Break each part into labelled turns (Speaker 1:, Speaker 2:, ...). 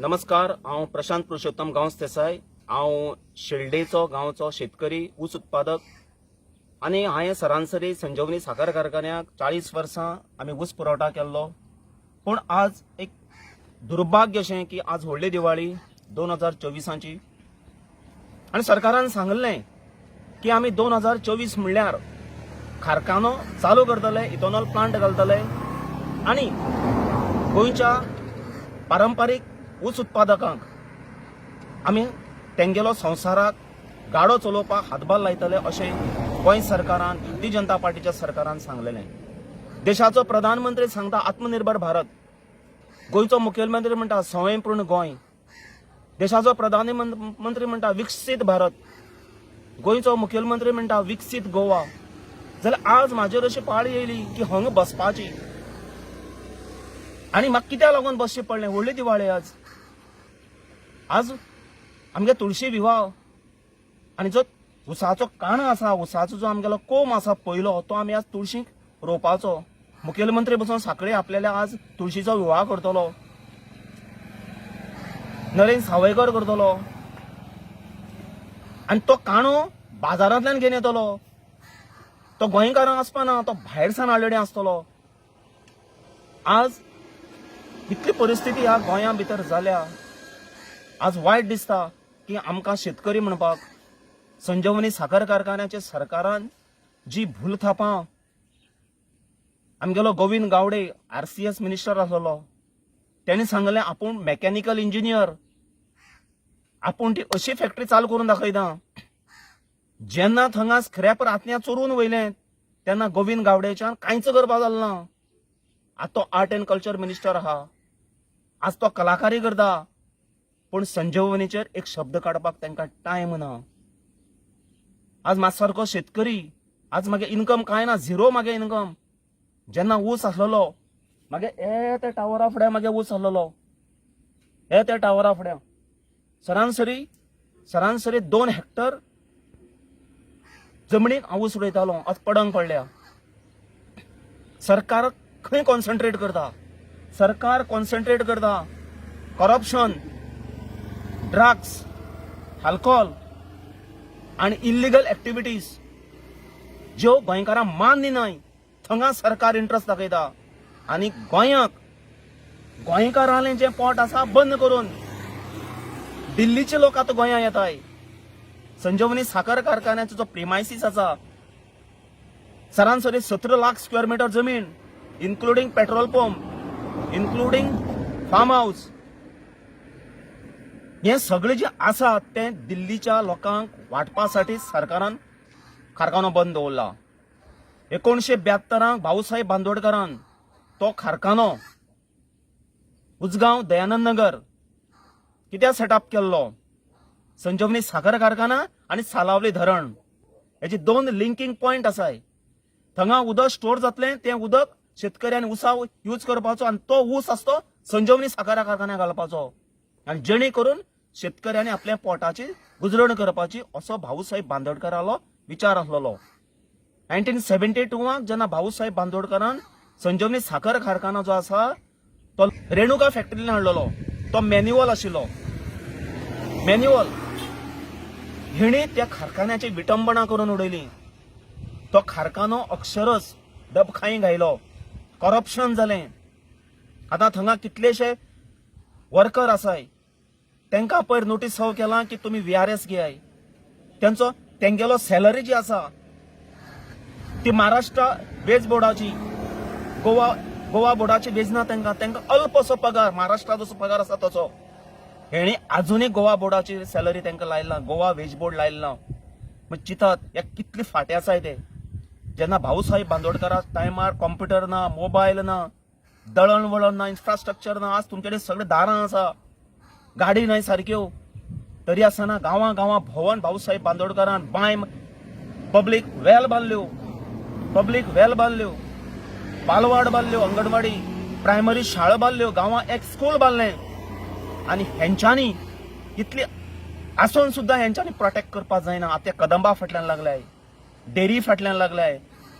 Speaker 1: नमस्कार हांव प्रशांत पुरुषोत्तम गांवस देसाय हांव शिल्डेचो गांवचो शेतकरी ऊस उत्पादक आनी हांवें सरासरी संजीवनी साखर कारखान्याक चाळीस वर्सां आमी ऊस पुरवठा केल्लो. पूण आज एक दुर्भाग्य अशें की आज व्हडली दिवाळी दोन हजार चोवीसाची. आनी सरकारान सांगलें की आमी दोन हजार चोवीस म्हणल्यार कारखानो चालू करतले इथॉनॉल प्लांट घालतले आनी गोंयच्या पारंपारीक ऊस उत्पादकांक. आमी तेंगेलो संवसाराक गाडो चलोवपाक हातभार लायतले अशें गोंय सरकारान भारतीय जनता पार्टीच्या सरकारान सांगलेलें. देशाचो प्रधानमंत्री सांगता आत्मनिर्भर भारत. गोंयचो मुखेलमंत्री म्हणटा संवयपूर्ण गोंय. देशाचो प्रधानमंत्री म्हणटा विकसीत भारत. गोंयचो मुखेलमंत्री म्हणटा विकसीत गोवा. जाल्यार आज म्हाजेर अशी पाळी येयली की हांगा बसपाची. आनी म्हाका कित्याक लागून बसचें पडलें? व्हडली दिवाळी आज. आज आमगे तुळशी विवाह. आनी जो उसाचो काणो आसा उसाचो जो आमगेलो कोम आसा पयलो तो आमी आज तुळशीक रोवपाचो. मुखेलमंत्री बसून साखळे आपल्याला आज तुळशीचो विवाह करतलो. नरेंद्र सावयकर करतलो. आनी तो काणो बाजारांतल्यान घेवन येतलो. तो गोंयकारांक आसपाना तो भायर सावन हाडलेले आसतलो. आज इतली परिस्थिती ह्या गोंया भितर जाल्या. आज वायट दिसता की आमकां शेतकरी म्हणपाक संजीवनी साखर कारखान्याचे सरकारान जी भूल थापां आमगेलो Govind Gawade R C S minister आसलो त्यांनी सांगलें आपूण मेकॅनिकल इंजिनियर आपूण ती अशी फॅक्टरी चालू करून दाखयता जेन्ना थंगा खऱ्यापर आतल्या चोरून वयलें तेन्ना गोविंद गावडेच्यान कांयच करपा जालें ना. आतां तो आर्ट अँड कल्चर मिनिस्टर आहा. आज तो कलाकारी करता. पूण संजीवनीचेर एक शब्द काडपाक तांकां टायम ना. आज म्हाजो शेतकरी आज मागे इन्कम कांय ना झिरो मागे इन्कम जेन्ना ऊस आसलेलो मागे ए त्या टावरा फुड्या मागे ऊस आसलेलो. हे त्या टावरा फुड्या सरासरी सरासरी दोन हेक्टर जमनीक हांव ऊस उडयतालो आज पडंग पडल्या. सरकार खंय कॉन्सन्ट्रेट करता? सरकार कॉन्सन्ट्रेट करता. करप्शन ड्रग्स अल्कोहोल आणि इल्लिगल ॲक्टिव्हिटीज ज्यो गोंयकारांक मान्य नाय थंगा सरकार इंट्रस्ट दाखयता. आनी गोंयाक गोंयकारांलें जें पोट आसा बंद करून दिल्लीचे लोक आतां गोंया येताय. संजीवनी साखर कारखान्याचो जो प्रिमायसीस आसा सरासरी सतरा लाख स्क्वेअर मिटर जमीन including petrol pump including farm house हे सगळे जे आसा तें दिल्लीच्या लोकांक वाटपासाठी सरकारान कारखानो बंद दवरला. एकोणशे ब्यात्तरांक भाऊसाहेब बांदोडकरान तो कारखानो उजगांव दयानंद नगर कित्याक सेटअप केल्लो? संजीवनी साखर कारखाना आनी सालावली धरण. हेचे दोन लिंकींग पॉयंट आसाय थंगा उदक स्टोर जातलें तें उदक शेतकऱ्यांनी उसा यूज करपाचो आनी तो ऊस आसतो संजीवनी साखर कारखान्याक घालपाचो. आनी जेणे करून शेतकऱ्यांनी आपल्या पोटाची गुजरण करपाची असो भाऊसाहेब बांदोडकरालो विचार आसलेलो नायन्टीन सेव्हन्टी टूवाक जेन्ना भाऊसाहेब बांदोडकरान संजीवनी साखर कारखाना जो आसा तो रेणुका फॅक्टरीन हाडलेलो तो मॅन्युअल आशिल्लो मॅन्युअल हिणी त्या कारखान्याची विटंबना करून उडयली तो कारखानो अक्षरच डबखाई घायलो करप्शन जालें आतां थंगा कितलेशे वर्कर आसाय तांकां पयर नोटीस सर्व केला की तुमी वी आर एस घेयाय तेंचो तेंगेलो सॅलरी जी आसा ती महाराष्ट्र वेज बोर्डाची गोवा गोवा बोर्डाची वेज ना तांकां तांकां अल्पसो पगार महाराष्ट्रा जसो पगार आसा तसो. हेणी आजुनूय गोवा बोर्डाची सॅलरी तांकां लायला गोवा वेज बोर्ड लायला मग चितात हे कितले फाटे आसाय ते. जेन्ना भाऊसाहेब बांदोडकारा टायमार कॉम्प्युटर ना मोबायल ना दळण वळण ना इन्फ्रास्ट्रक्चर ना आज तुमचे कडेन सगळे दारां आसा. गाडी न्हय सारक्यो हो. तरी आसतना गांवां गांवां भोंवून भाऊसाहेब बांदोडकरान बाय पब्लीक वेल बांदल्यो हो. पब्लीक वेल बांदल्यो हो. बालवाड बांदल्यो अंगणवाडी प्रायमरी शाळा बांदल्यो गांवां एक स्कूल बांदलें आनी हेंच्यांनी इतली आसून सुद्दां हेंच्यांनी प्रोटेक्ट करपाक जायना. आतां कदंबा फाटल्यान लागलाय डेरी फाटल्यान लागलाय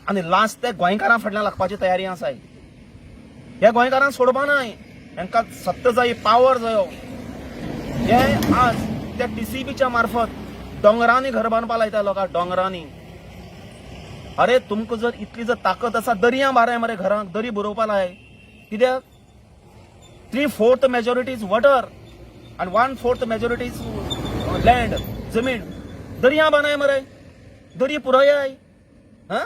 Speaker 1: आनी लास्ट ते गोंयकारां फाटल्यान लागपाची तयारी आसाय ह्या गोंयकारांक सोडपा नाय. हेंकां सत्त जाय पावर जायो. हे आज त्या टीसीबीच्या मार्फत डोंगरांनी घर बांदपा लायता लोकांक डोंगरांनी. अरे तुमकां जर इतली जर ताकद आसा दर्या बाराय मरे घरांत दरी बरोवपा लाय कित्याक three fourth majority is water आणि one fourth majority is land जमीन. दर्या बांदाय मरे दरी पुरयाय हा?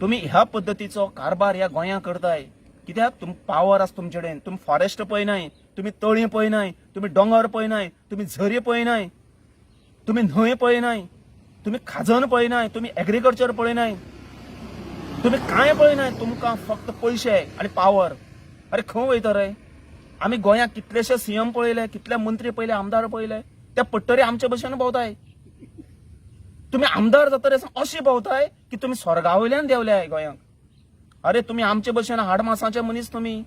Speaker 1: तुम्ही ह्या पद्धतीचो कारभार ह्या गोंयांत करताय. कित्याक तुम पावर आसा तुमचे कडेन तुमी फॉरेस्ट पळयनाय तुम्ही तळी पळयनाय तुम्ही डोंगर पळयनाय तुम्ही झरी पळयनाय तुम्ही न्हंय पळयनाय तुम्ही खाजन पळयनाय तुम्ही एग्रीकल्चर पळयनाय तुम्ही काय पळयनाय तुमकां फक्त पयशे आनी पावर अरे खंय वयता रे. आमी गोंयांत कितलेशे सीएम पळयले कितले मंत्री पळयले आमदार पळयले त्या पट्टरी आमचे भशेन भोंवताय. तुम्ही आमदार जातरे अशी भोंवताय की तुम्ही स्वर्गा वयल्यान देवले गोंयांक. अरे तुम्ही आमचे भशेन हाड मासाचे मनीस तुम्ही.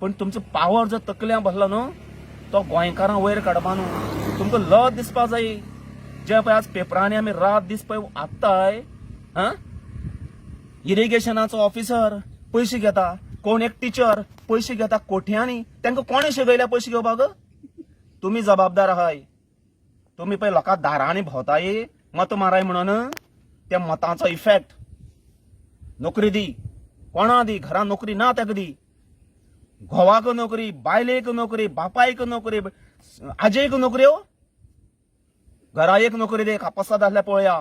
Speaker 1: पण तुमचो पावर जर तकल्या बसलो न्हू तो गोंयकारां वयर काडपा न्हू. तुमकां लज दिसपा जाय. जे पळय आज पेपरांनी आमी रात दीस पळय आत्ताय हा? इरिगेशनाचो ऑफिसर पयशे घेता कोण एक टिचर पयशे घेता कोठ्यांनी? तांकां कोणे शिकयल्या पयशे घेवपाक? तुम्ही जबाबदार आहाय. तुम्ही पळय लोकां दारांनी भोंवताय मत माराय म्हणून त्या मतांचो इफेक्ट नोकरी दी. कोणा दी? घरां नोकरी ना ताका दी घोवाक नोकरी बायलेक नोकरी बापायक नोकरी आजयक नोकऱ्यो हो? घरा एक नोकरी दे कापसाद आसल्या पळया.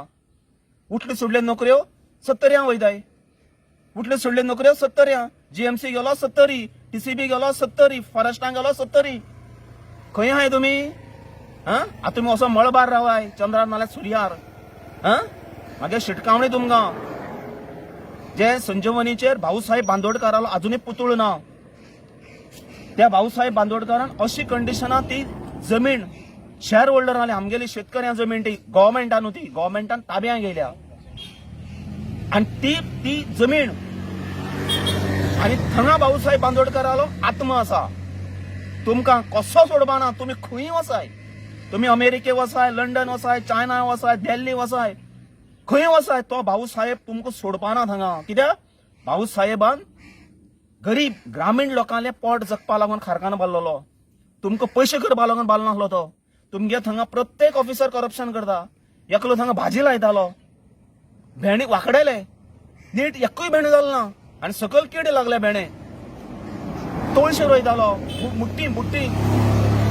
Speaker 1: उठले सुटले नोकऱ्यो हो? सत्तऱ्या वयताय उठले सुटले नोकऱ्यो हो? सत्तऱ्या जीएमसी गेलो सत्तरी टीसीबी गेलो सत्तरी फॉरेस्टांक गेलो सत्तरी. खंय आहाय तुमी आं आतां तुमी असो मळबार रावाय चंद्रार नाल्यार सुर्यार आं मागे शिटकावणी तुमकां जे संजीवनीचेर भाऊसाहेब बांदोडकारालो आजुनूय पुतूळ ना त्या भाऊसाहेब बांदोडकारान अशी कंडिशनां ती जमीन शेअर होल्डर आले आमगेली शेतकऱ्यां जमीन ती गव्हर्मेंटान ती गव्हर्मेंटान ताब्यां गेल्या. आणि ती ती जमीन आणि थंगा भाऊसाहेब बांदोडकारालो आत्म असा तुमकां कसो सोडपाना तुम्ही तुमी खंय वसाय. तुमी अमेरिके वसाय लंडन वसाय चायना वसाय दिल्ली वसाय. खंय वसाय तो भाऊसाहेब तुमकां सोडपाना थंगा. कित्याक भाऊसाहेबान गरीब ग्रामीण लोकांले पोट जगपा लागून खारकान बांदलेलो तुमकां पयशे करपा लागून बांदलो नासलो तो. तुमगे थंगा प्रत्येक ऑफिसर करप्शन करता. एकलो थंगा भाजी लायतालो. भेंडे वाकडेले नीट एकूय भेंडे जालो ना. आनी सकयल किडे लागले भेंडे तोळशे रोयतालो. मुट्टी मुट्टी.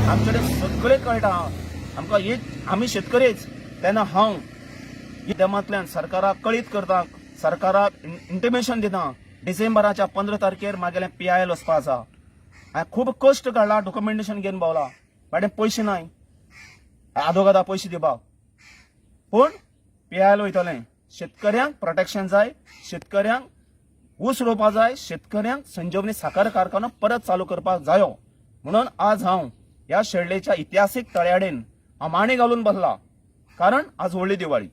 Speaker 1: आमचे कडेन सगळें कळटा. आमकां एक आमी शेतकरीच. तेन्ना हांव ह्या माध्यमांतल्यान सरकाराक कळीत करता. सरकाराक इंटिमेशन दिता. डिसेंबराच्या पंदरा तारखेर म्हागेलें पी आय एल वचपा आसा. हांवें खूब कश्ट काडला डॉक्युमेंटेशन घेवन पावला. बाडे पयशे नाय. आदोगादा पयशे दिवपाक. पूण पी आय एल वयतलें. शेतकऱ्यांक प्रोटेक्शन जाय शेतकऱ्यांक ऊस रोवपा जाय शेतकऱ्यांक संजीवनी साखर कारखानो परत चालू करपाक जायो. म्हणून आज हांव ह्या शेळडेच्या इतिहासीक तळयाडेन आमाणी घालून बसला. कारण आज व्हडली दिवाळी.